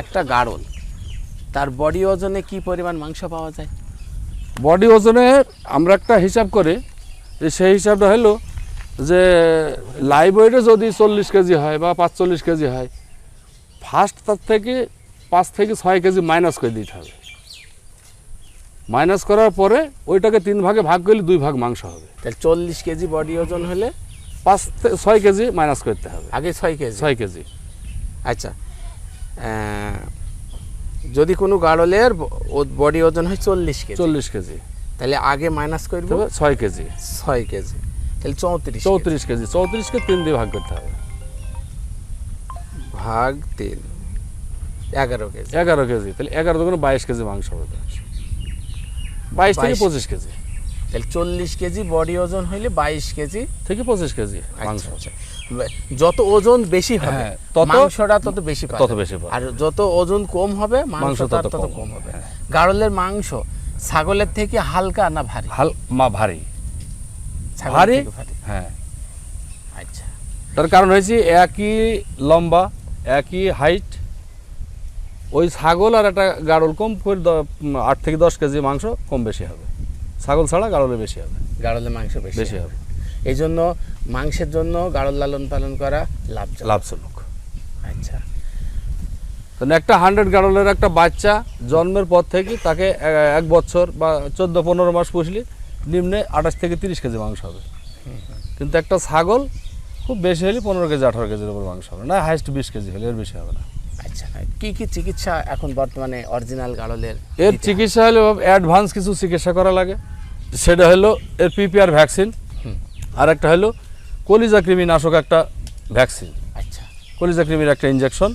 একটা গাড়ল তার বডি ওজনে কি পরিমাণ মাংস পাওয়া যায়? বডি ওজনের আমরা একটা হিসাব করি যে সেই হিসাবটা হলো যে লাইভ ওয়েটে যদি চল্লিশ কেজি হয় বা পাঁচচল্লিশ কেজি হয় ফার্স্ট তার থেকে পাঁচ থেকে ছয় কেজি মাইনাস করে দিতে হবে। মাইনাস করার পরে ওইটাকে তিন ভাগে ভাগ করলে দুই ভাগ মাংস হবে। তাহলে চল্লিশ কেজি বডি ওজন হলে পাঁচ ছয় কেজি মাইনাস করতে হবে। আগে ছয় কেজি। ছয় কেজি। আচ্ছা। যদি কোনো গাড়লের বডি ওজন হয় চল্লিশ কেজি। চল্লিশ কেজি। তাহলে আগে মাইনাস করব। ছয় কেজি। ছয় কেজি। তাহলে চৌত্রিশ কেজি। চৌত্রিশ কেজি। চৌত্রিশকে তিন দিয়ে ভাগ করতে হবে। ভাগ তিন। এগারো কেজি। এগারো কেজি। তাহলে এগারো দোকানে বাইশ কেজি মাংস হবে। বাইশ থেকে পঁচিশ কেজি। তাহলে চল্লিশ কেজি বডি ওজন হইলে বাইশ কেজি থেকে পঁচিশ কেজি মাংস। আচ্ছা, আচ্ছা। যত ওজন বেশি হবে হ্যাঁ, তত- মাংসটা তত বেশি তত বেশি আর যত ওজন কম হবে মাংস তত কম হবে। হ্যাঁ। গাড়লের মাংস ছাগলের থেকে হালকা না ভারী? হাল মা ভারী। ভারী? হ্যাঁ। আচ্ছা। তার কারণ হয়েছে একই লম্বা একই হাইট ওই ছাগল আর একটা গাড়ল কম আট থেকে দশ কেজি মাংস কম বেশি হবে। ছাগল ছাড়া গাড়লে বেশি হবে। গাড়লে মাংস বেশি হবে। এই জন্য মাংসের জন্য গাড়ল লালন পালন করা লাভজনক। লাভজনক। আচ্ছা। তাহলে একটা হান্ড্রেড গাড়লের একটা বাচ্চা জন্মের পর থেকে তাকে এক বছর বা চোদ্দ পনেরো মাস পুষলে নিম্নে আঠাশ থেকে তিরিশ কেজি মাংস হবে। কিন্তু একটা ছাগল খুব বেশি হলে পনেরো কেজি আঠারো কেজির উপর মাংস হবে। না হাইস্ট বিশ কেজি হলে এর বেশি হবে না। আচ্ছা কি কি চিকিৎসা এখন বর্তমানে অরিজিনাল গাড়লের এর চিকিৎসা হলো অ্যাডভান্স কিছু চিকিৎসা করা লাগে। সেটা হলো এর পিপিআর ভ্যাকসিন আর একটা হলো কলিজা কৃমি নাশক একটা ভ্যাকসিন আচ্ছা। কলিজা কৃমির একটা ইঞ্জেকশন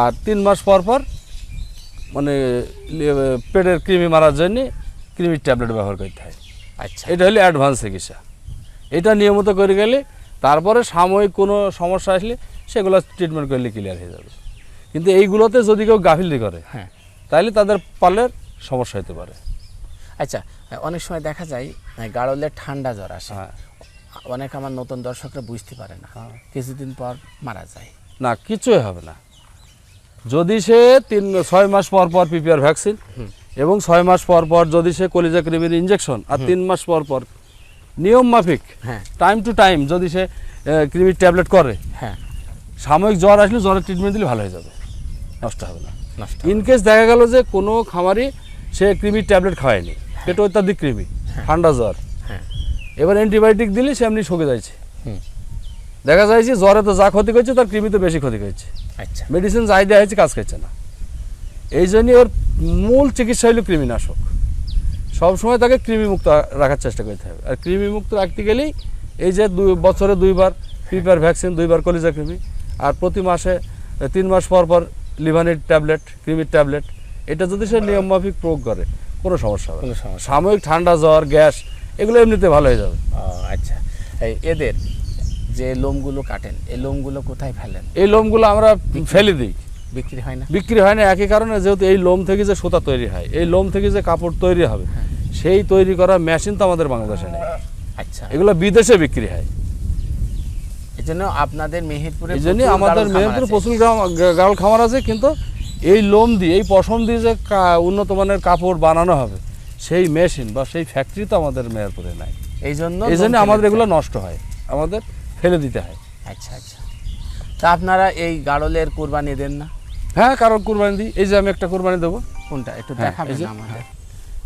আর তিন মাস পর পর মানে পেটের কৃমি মারার জন্য কৃমির ট্যাবলেট ব্যবহার করতে হয়। আচ্ছা। এটা হলো অ্যাডভান্স চিকিৎসা। এটা নিয়মিত করে গেলে তারপরে সাময়িক কোনো সমস্যা আসলে সেগুলো ট্রিটমেন্ট করলে ক্লিয়ার হয়ে যাবে। কিন্তু এইগুলোতে যদি কেউ গাফিলতি করে হ্যাঁ। তাহলে তাদের পালের সমস্যা হতে পারে। আচ্ছা অনেক সময় দেখা যায় গাড়লের ঠান্ডা জ্বর আসে। হ্যাঁ। অনেক আমার নতুন দর্শকরা বুঝতে পারে না। কিছুদিন পর মারা যায়। না কিছুই হবে না। যদি সে তিন ছয় মাস পর পর পিপিআর ভ্যাকসিন এবং ছয় মাস পর পর যদি সে কলিজা ক্রিমির ইঞ্জেকশন আর তিন মাস পর পর নিয়ম মাফিক হ্যাঁ। টাইম টু টাইম যদি সে ক্রিমির ট্যাবলেট করে হ্যাঁ। সাময়িক জ্বর আসলে জ্বরের ট্রিটমেন্ট দিলে ভালো হয়ে যাবে। নষ্ট হবে না। নষ্ট ইন কেস দেখা গেল যে কোনো খামারি সে ক্রিমির ট্যাবলেট খাওয়ায়নি। পেটে অত্যাধিক কৃমি ঠান্ডা জ্বর। হ্যাঁ। এবার অ্যান্টিবায়োটিক দিলে সে এমনি শোকে যাচ্ছে হুম। দেখা যায় যে জ্বরে তো যা ক্ষতি করছে তার কৃমিতে বেশি ক্ষতি করছে। আচ্ছা। মেডিসিন যাই দেওয়া হয়েছে কাজ করছে না। এই জন্য ওর মূল চিকিৎসা হলো কৃমিনাশক। সবসময় তাকে কৃমিমুক্ত রাখার চেষ্টা করতে হবে। আর কৃমিমুক্ত রাখতে গেলেই এই যে দুই বছরে দুইবার প্রিপেয়ার ভ্যাকসিন দুইবার কলিজা কৃমি আর প্রতি মাসে তিন মাস পর পর লিভানির ট্যাবলেট কৃমির ট্যাবলেট এটা যদি সে নিয়মমাফিক প্রয়োগ করে কোনো সমস্যা হবে কোনো সমস্যা সাময়িক ঠান্ডা জ্বর গ্যাস এগুলো এমনিতে ভালো হয়ে যাবে। আচ্ছা। এই এদের যে লোমগুলো কাটেন এই লোমগুলো কোথায় ফেলেন? এই লোমগুলো আমরা ফেলে দিই। বিক্রি হয় না? বিক্রি হয় না একই কারণে যেহেতু এই লোম থেকে যে সুতা তৈরি হয় এই লোম থেকে যে কাপড় তৈরি হবে সেই তৈরি করা মেশিন তো আমাদের বাংলাদেশে নেই। আচ্ছা। এগুলো বিদেশে বিক্রি হয়। এই জন্য আপনাদের মেহেরপুরে এই জন্য আমাদের মেহেরপুর। প্রচুর গ্রাম- গাড়ল খামার আছে কিন্তু এই লোম দিয়ে এই পশম দিয়ে যে উন্নত মানের কাপড় বানানো হবে সেই মেশিন বা সেই ফ্যাক্টরি তো আমাদের মেহেরপুরে নাই। এই জন্য এই জন্য আমাদের এগুলো নষ্ট হয় আমাদের ফেলে দিতে হয়। আচ্ছা আচ্ছা। তা আপনারা এই গাড়লের কুরবানি দেন না? হ্যাঁ কারণ কুরবানি দিই। এই যে আমি একটা কুরবানি দেবো। কোনটা? একটু হ্যাঁ, দেখাবেন আমাদের।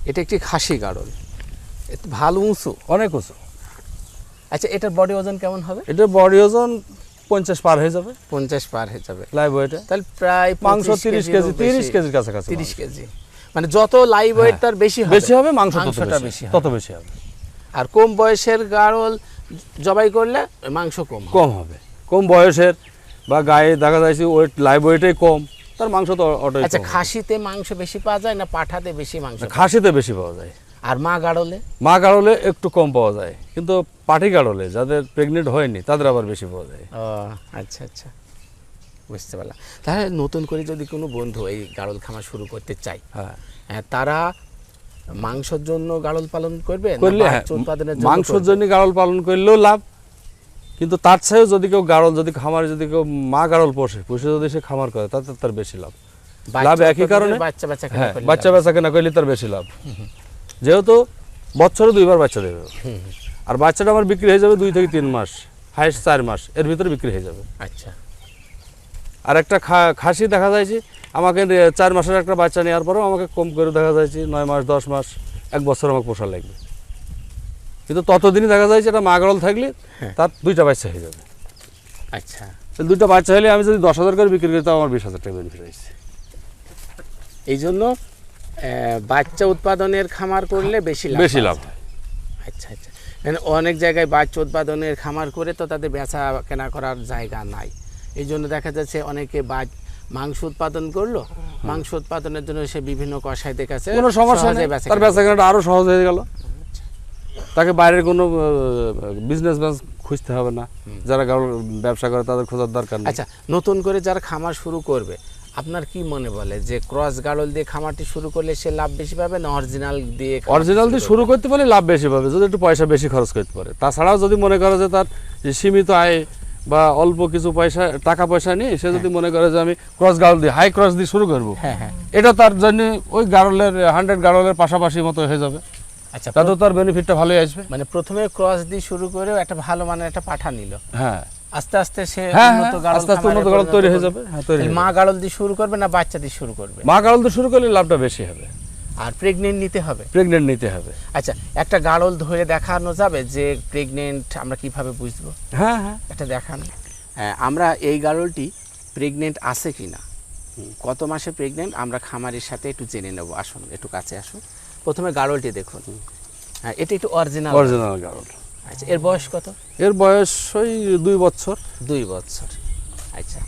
এটা একটি খাসি গাড়ল ভালো উঁচু। অনেক উঁচু। আচ্ছা এটার বডি ওজন কেমন হবে? এটা বডি ওজন পঞ্চাশ পার হয়ে যাবে। পঞ্চাশ পার হয়ে যাবে। লাইভ ওয়েটে তাহলে প্রায় মাংস তিরিশ কেজি তিরিশ কেজির কাছাকাছি তিরিশ কেজি। মানে যত লাইভ ওয়েট তার বেশি হবে। বেশি হবে মাংস মাংসটা বেশি। তত বেশি হবে। আর কম বয়সের গাড়ল জবাই করলে মাংস কম কম হবে। কম বয়সের বা গায়ে দেখা যাচ্ছে ওয়েট লাইভ ওয়েটে কম তার মাংস তো আচ্ছা খাসিতে মাংস বেশি পাওয়া যায় না পাঠাতে বেশি মাংস খাসিতে বেশি পাওয়া যায়। আর মা গাড়লে? মা গাড়লে একটু কম পাওয়া যায় কিন্তু পাটি গাড়লে যাদের প্রেগনেন্ট হয়নি তাদের আবার বেশি পাওয়া যায়। ও আচ্ছা আচ্ছা। বুঝতে পারলাম। তাহলে নতুন করে যদি কোনো বন্ধু এই গাড়ল খামার শুরু করতে চায় হ্যাঁ। হ্যাঁ, তারা মাংসের জন্য গাড়ল পালন করবে করলে হ্যাঁ বাচ্চা উৎপাদনের মাংসের জন্য গাড়ল পালন করলেও লাভ কিন্তু তার চেয়েও যদি কেউ গাড়ল যদি খামারে যদি কেউ মা গাড়ল পোষে পুষে যদি সে খামার করে তাতে তার বেশি লাভ। লাভ একই কারণে? বাচ্চা বাচ্চা হ্যাঁ বাচ্চা লাভ। বেচা কেনা করলে তার বেশি লাভ। যেহেতু বছরে দুইবার বাচ্চা দেবে। আর বাচ্চাটা আমার বিক্রি হয়ে যাবে দুই থেকে তিন মাস হাইস্ট চার মাস এর ভিতরে বিক্রি হয়ে যাবে। আচ্ছা। আর একটা খাসি দেখা যাচ্ছে আমাকে চার মাসের একটা বাচ্চা নেওয়ার পরেও আমাকে কম করে দেখা যাচ্ছে নয় মাস দশ মাস এক বছর আমাকে পোষা লাগবে। কিন্তু ততদিনই দেখা যাচ্ছে এটা মাগরল থাকলে হ্যাঁ। তার দুইটা বাচ্চা হয়ে যাবে। আচ্ছা। দুইটা বাচ্চা হলে আমি যদি দশ হাজার করে বিক্রি করি তাও আমার বিশ হাজার টাকা বেনিফিট হয়েছে। এই জন্য বাচ্চা উৎপাদনের খামার করলে বেশি লাভ বেশি লাভ যায়। আচ্ছা আচ্ছা। মানে অনেক জায়গায় বাচ্চা উৎপাদনের খামার করে তো তাদের বেচা কেনা করার জায়গা নাই। এই জন্য দেখা যাচ্ছে অনেকে বাচ মাংস উৎপাদন করল মাংস উৎপাদনের জন্য সে বিভিন্ন কষাইদের কাছে কোনো সমস্যা নেই। তার কেনা বেচা কেনাটা আরও সহজ হয়ে গেল। তাকে বাইরের কোনো বিজনেস খুঁজতে হবে না। যারা ব্যবসা করে তাদের খোঁজার দরকার আচ্ছা নতুন করে যারা খামার শুরু করবে আপনার কি মনে বলে যে ক্রস গাড়ল দিয়ে খামারটি শুরু করলে সে লাভ বেশি পাবে না অরিজিনাল দিয়ে অরিজিনাল দিয়ে শুরু করতে পারলে লাভ বেশি পাবে যদি একটু পয়সা বেশি খরচ করতে পারে। তাছাড়াও যদি মনে করে যে তার সীমিত আয় বা অল্প কিছু পয়সা টাকা পয়সা নেই সে যদি মনে করে যে আমি ক্রস গাড়ল দিয়ে হাই ক্রস দিয়ে শুরু করব হ্যাঁ হ্যাঁ। এটা তার জন্য ওই গাড়লের হান্ড্রেড গাড়লের পাশাপাশি মতো হয়ে যাবে। আচ্ছা তাতেও তার বেনিফিটটা ভালোই আসবে। মানে প্রথমে ক্রস দিয়ে শুরু করে একটা ভালো মানের একটা পাঠা নিল। হ্যাঁ। আস্তে আস্তে সে হ্যাঁ উন্নত হ্যাঁ, গাড়ল আস্তে আস্তে উন্নত গাড়ল তৈরি হয়ে যাবে। হ্যাঁ তৈরি মা গাড়ল দিয়ে শুরু করবে না বাচ্চা দিয়ে শুরু করবে। মা গাড়ল দিয়ে শুরু করলে লাভটা বেশি হবে। আর প্রেগনেন্ট নিতে হবে। প্রেগনেন্ট নিতে হবে। আচ্ছা একটা গাড়ল ধরে দেখানো যাবে যে প্রেগনেন্ট আমরা কীভাবে বুঝব? হ্যাঁ হ্যাঁ। এটা দেখান। হ্যাঁ আমরা এই গাড়লটি প্রেগনেন্ট আছে কি না কত মাসে প্রেগনেন্ট আমরা খামারের সাথে একটু জেনে নেব। আসুন একটু কাছে আসুন। প্রথমে গাড়লটি দেখুন। হ্যাঁ এটা একটু অরিজিনাল অরিজিনাল গাড়ল। আচ্ছা এর বয়স কত? এর বয়স ওই দুই বছর। দুই বছর। আচ্ছা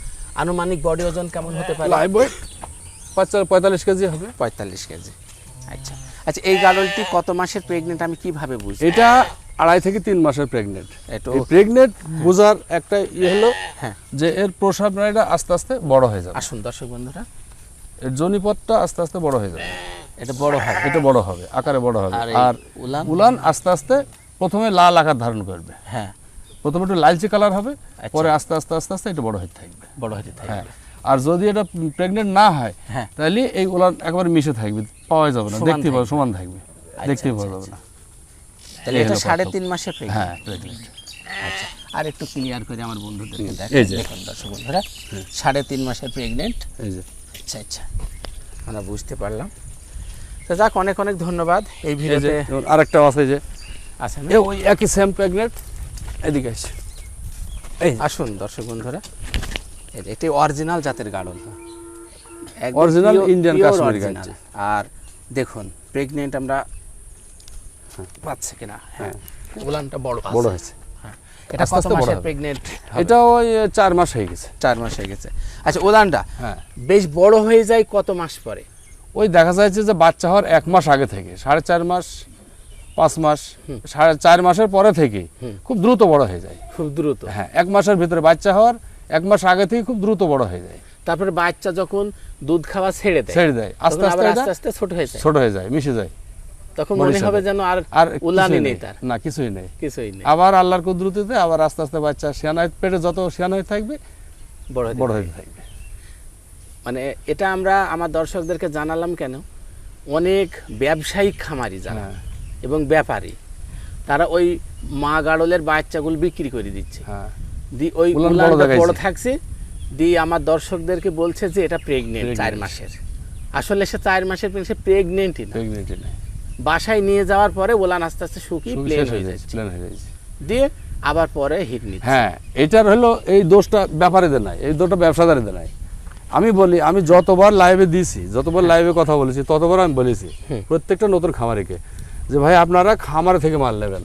আনুমানিক বডি ওজন কেমন হতে পারে? লাইভ ওয়েট পঁয়তাল্লিশ কেজি হবে। পঁয়তাল্লিশ কেজি। আচ্ছা আচ্ছা এই গাড়লটি কত মাসের প্রেগনেন্ট আমি কীভাবে বুঝব? এটা আড়াই থেকে তিন মাসের প্রেগনেন্ট এই প্রেগনেন্ট বোঝার একটা ইয়ে হলো হ্যাঁ। যে এর প্রসাব নালীটা আস্তে আস্তে বড় হয়ে যাবে। আসুন দর্শক বন্ধুরা। এর জনিপথটা আস্তে আস্তে বড় হয়ে যাবে। এটা বড় হবে। এটা বড় হবে আকারে বড় হবে। আর আর উলান? উলান আস্তে আস্তে প্রথমে লাল আকার ধারণ করবে। হ্যাঁ। প্রথমে একটু লালচে কালার হবে আচ্ছা। পরে আস্তে আস্তে আস্তে আস্তে এটা বড় হতে থাকবে। বড় হতে থাকবে। হ্যাঁ। আর যদি এটা প্রেগনেন্ট না হয় হ্যাঁ। তাহলে এই উলান একবার মিশে থাকবে পাওয়া যাবে না। দেখতে পাবে সমান থাকবে। দেখতে আচ্ছা, পাওয়া যাবে না। তাহলে এটা সাড়ে তিন প্রেগনেন্ট হ্যাঁ। আচ্ছা। আর একটু ক্লিয়ার করে আমার বন্ধুদেরকে দেখ দেখুন দর্শক বন্ধুরা সাড়ে তিন মাসের প্রেগনেন্ট আচ্ছা আচ্ছা। আমরা বুঝতে পারলাম। তো যাক অনেক অনেক ধন্যবাদ এই ভিডিওতে। যেমন আরেকটা আছে যে আছে ওই একই সেম প্রেগনেন্ট এদিকে আসছে এই আসুন দর্শক বন্ধুরা। এটি অরিজিনাল জাতের গাড়ল একদম Original pure- Indian pure Kashmiri original। গাছ। আর দেখুন প্রেগনেন্ট আমরা পাচ্ছে কিনা? হ্যাঁ উলানটা বড় বড় হয়েছে। হ্যাঁ। এটা কত মাসের প্রেগনেন্ট এটা ওই চার মাস হয়ে গেছে। চার মাস হয়ে গেছে। আচ্ছা উলানটা হ্যাঁ। বেশ বড় হয়ে যায় কত মাস পরে? ওই দেখা যাচ্ছে যে বাচ্চা হওয়ার এক মাস আগে থেকে সাড়ে চার মাস পাঁচ মাস সাড়ে চার মাসের পরে থেকে খুব দ্রুত বড় হয়ে যায়। খুব দ্রুত। হ্যাঁ এক মাসের ভিতরে বাচ্চা হওয়ার এক মাস আগে থেকে খুব দ্রুত বড় হয়ে যায়। তারপরে বাচ্চা যখন দুধ খাওয়া ছেড়ে দেয় ছেড়ে দেয় আস্তে আস্তে আস্তে আস্তে ছোট হয়ে যায়। ছোট হয়ে যায় মিশে যায়। তখন মনে হবে যেন আর আর কিছুই নেই তার। না কিছুই নেই। কিছুই নেই। আবার আল্লাহর কুদরতিতে আবার আস্তে আস্তে বাচ্চা শিয়ান হয়ে পেটে যত শিয়ান হয়ে থাকবে বড় বড় হয়ে থাকবে। মানে এটা আমরা আমার দর্শকদেরকে জানালাম কেন? অনেক ব্যবসায়িক খামারি যারা হ্যাঁ। এবং ব্যাপারী। তারা ওই মা গাড়লের বাচ্চাগুলো বিক্রি করে দিচ্ছে। হ্যাঁ। দি ওই বড় থাকছে দিয়ে আমার দর্শকদেরকে বলছে যে এটা প্রেগনেন্ট চার মাসের। আসলে সে চার মাসের সে প্রেগনেন্টই না। বাসায় নিয়ে যাওয়ার পরে ওলান আস্তে আস্তে শুকিয়ে প্লেন হয়ে হয়ে যাচ্ছে। যাচ্ছে প্লেন হয়ে যাচ্ছে। দিয়ে আবার পরে হিট নিচ্ছে। হ্যাঁ এটার হলো এই দোষটা ব্যাপারীদের নাই এই দোষটা ব্যবসাদারীদের নাই। আমি বলি আমি যতবার লাইভে দিয়েছি যতবার লাইভে কথা বলেছি ততবার আমি বলেছি প্রত্যেকটা নতুন খামারিকে যে ভাই আপনারা খামারে থেকে মাল নেবেন।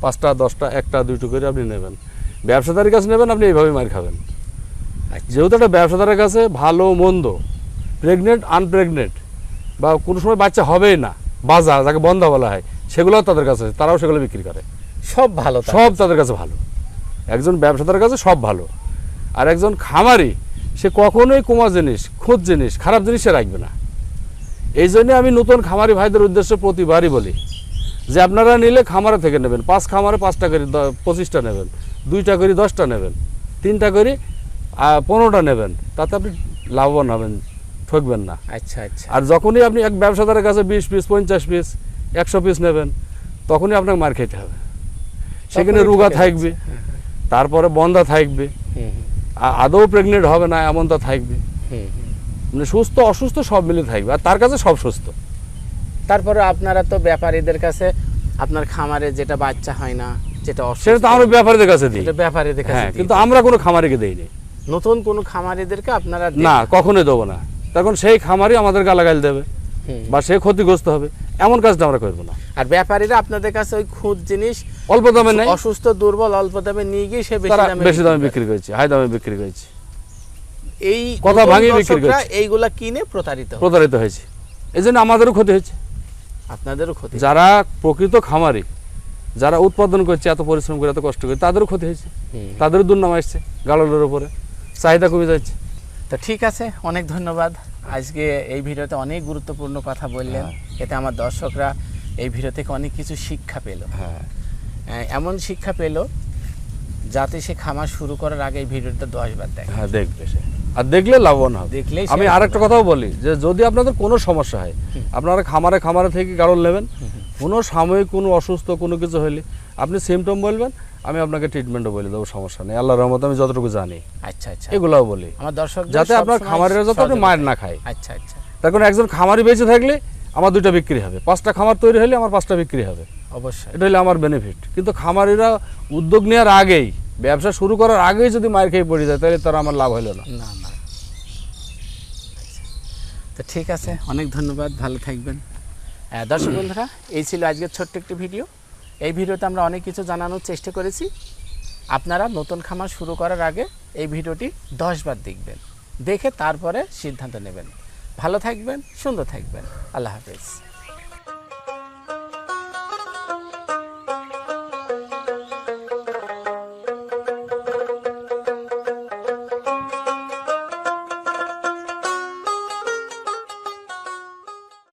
পাঁচটা দশটা একটা দুটো করে আপনি নেবেন। ব্যবসাদারের কাছে নেবেন আপনি এইভাবে মার খাবেন। আচ্ছা। যেহেতু একটা ব্যবসাদারের কাছে ভালো মন্দ প্রেগনেন্ট আনপ্রেগনেন্ট বা কোনো সময় বাচ্চা হবেই না বাজার যাকে বন্ধ বলা হয় সেগুলোও তাদের কাছে আছে, তারাও সেগুলো বিক্রি করে। সব ভালো সব তাদের কাছে ভালো। একজন ব্যবসাদারের কাছে সব ভালো। আর একজন খামারি সে কখনোই কোমা জিনিস খুঁত জিনিস খারাপ জিনিস সে রাখবে না। এই জন্য আমি নতুন খামারি ভাইদের উদ্দেশ্যে প্রতিবারই বলি যে আপনারা নিলে খামারে থেকে নেবেন। পাঁচ খামারে পাঁচটা করে পঁচিশটা নেবেন দুইটা করে দশটা নেবেন তিনটা করে পনেরোটা নেবেন তাতে আপনি লাভবান হবেন ঠকবেন না। আচ্ছা আচ্ছা। আর যখনই আপনি এক ব্যবসাদারের কাছে বিশ পিস পঞ্চাশ পিস একশো পিস নেবেন তখনই আপনাকে মার খেতে হবে। সেখানে রুগা থাকবে তারপরে বন্ধা থাকবে আদৌ প্রেগনেন্ট হবে না এমনটা থাকবে। হুম হুম। মানে সুস্থ অসুস্থ সব মিলে থাকবে আর তার কাছে সব সুস্থ। তারপরে আপনারা তো ব্যাপারীদের কাছে আপনার খামারে যেটা বাচ্চা হয় না যেটা সেটা তো আমরা ব্যাপারীদের কাছে দিই। ব্যাপারীদের কাছে হ্যাঁ কিন্তু আমরা কোনো খামারিকে দেইনি নতুন কোনো খামারিদেরকে আপনারা না কখনোই দেবো না। তখন সেই খামারই আমাদের গালাগাল দেবে বা সে ক্ষতিগ্রস্ত হবে। এমন কাজটা আমরা করব না। আর ব্যাপারীরা আপনাদের কাছে ওই খুদ জিনিস অল্প দামে নেই। অসুস্থ দুর্বল অল্প দামে নিয়ে গিয়ে সে বেশি দামে। বিক্রি করেছে হাই দামে বিক্রি করেছে। এই কথা ভাঙিয়ে বিক্রি করছে। এইগুলা কিনে প্রতারিত প্রতারিত হয়েছে। এই জন্য আমাদেরও ক্ষতি হয়েছে। আপনাদেরও ক্ষতি যারা প্রকৃত খামারি যারা উৎপাদন করছে এত পরিশ্রম করে এত কষ্ট করে তাদেরও ক্ষতি হয়েছে। তাদেরও দুর্নাম আসছে গাললের উপরে। চাহিদা কমে যাচ্ছে। তো ঠিক আছে অনেক ধন্যবাদ। আজকে এই ভিডিওতে অনেক গুরুত্বপূর্ণ কথা বললেন। হ্যাঁ। এতে আমার দর্শকরা এই ভিডিও থেকে অনেক কিছু শিক্ষা পেল। হ্যাঁ। এমন শিক্ষা পেল যাতে সে খামার শুরু করার আগে এই ভিডিওটা দশ বার দেখে। হ্যাঁ দেখবে সে। আর দেখলে লাভবান হবে। আমি আরেকটা কথাও বলি যে যদি আপনাদের কোনো সমস্যা হয় আপনারা খামারে খামারে থেকে গাড়ল নেবেন। কোনো সাময়িক কোনো অসুস্থ কোনো কিছু হলে আপনি সিমটম বলবেন আমি আপনাকে ট্রিটমেন্টও বলে দেবো সমস্যা নেই। আল্লাহ রহমত আমি যতটুকু জানি। আচ্ছা আচ্ছা। এগুলাও বলি। আমার দর্শক যাতে আপনার খামারের যাতে আপনি মায়ের না খায়। আচ্ছা আচ্ছা। তার কারণ একজন খামারি বেঁচে থাকলে আমার দুইটা বিক্রি হবে। পাঁচটা খামার তৈরি হলে আমার পাঁচটা বিক্রি হবে। অবশ্যই। এটা হলে আমার বেনিফিট কিন্তু খামারিরা উদ্যোগ নেওয়ার আগেই ব্যবসা শুরু করার আগেই যদি মার খেয়ে পড়ে যায়, তাহলে তার আমার লাভ হলো না। না না। তো ঠিক আছে, অনেক ধন্যবাদ, ভালো থাকবেন। দর্শক বন্ধুরা, এই ছিল আজকের ছোট্ট একটি ভিডিও। এই ভিডিওতে আমরা অনেক কিছু জানানোর চেষ্টা করেছি। আপনারা নতুন খামার শুরু করার আগে এই ভিডিওটি দশবার দেখবেন। দেখে তারপরে সিদ্ধান্ত নেবেন। ভালো থাকবেন, সুন্দর থাকবেন। আল্লাহ হাফেজ।